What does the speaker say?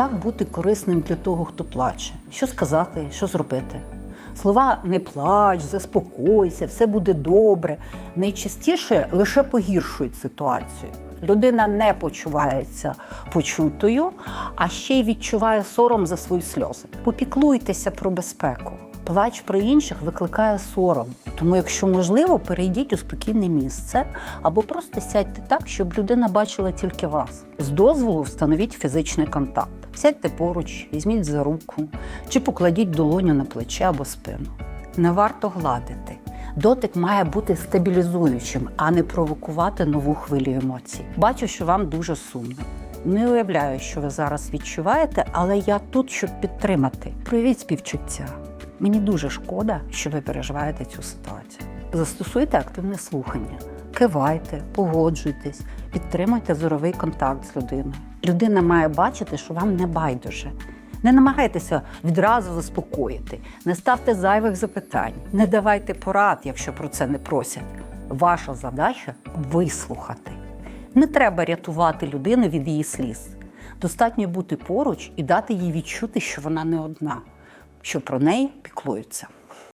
Як бути корисним для того, хто плаче? Що сказати, що зробити? Слова не плач, заспокойся, все буде добре. Найчастіше лише погіршують ситуацію. Людина не почувається почутою, а ще й відчуває сором за свої сльози. Попіклуйтеся про безпеку. Плач про інших викликає сором. Тому, якщо можливо, перейдіть у спокійне місце або просто сядьте так, щоб людина бачила тільки вас. З дозволу встановіть фізичний контакт. Сядьте поруч, візьміть за руку чи покладіть долоню на плече або спину. Не варто гладити. Дотик має бути стабілізуючим, а не провокувати нову хвилю емоцій. Бачу, що вам дуже сумно. Не уявляю, що ви зараз відчуваєте, але я тут, щоб підтримати. Проявіть співчуття. Мені дуже шкода, що ви переживаєте цю ситуацію. Застосуйте активне слухання, кивайте, погоджуйтесь, підтримуйте зоровий контакт з людиною. Людина має бачити, що вам не байдуже. Не намагайтеся відразу заспокоїти, не ставте зайвих запитань, не давайте порад, якщо про це не просять. Ваша задача вислухати. Не треба рятувати людину від її сліз. Достатньо бути поруч і дати їй відчути, що вона не одна, що про неї піклуються.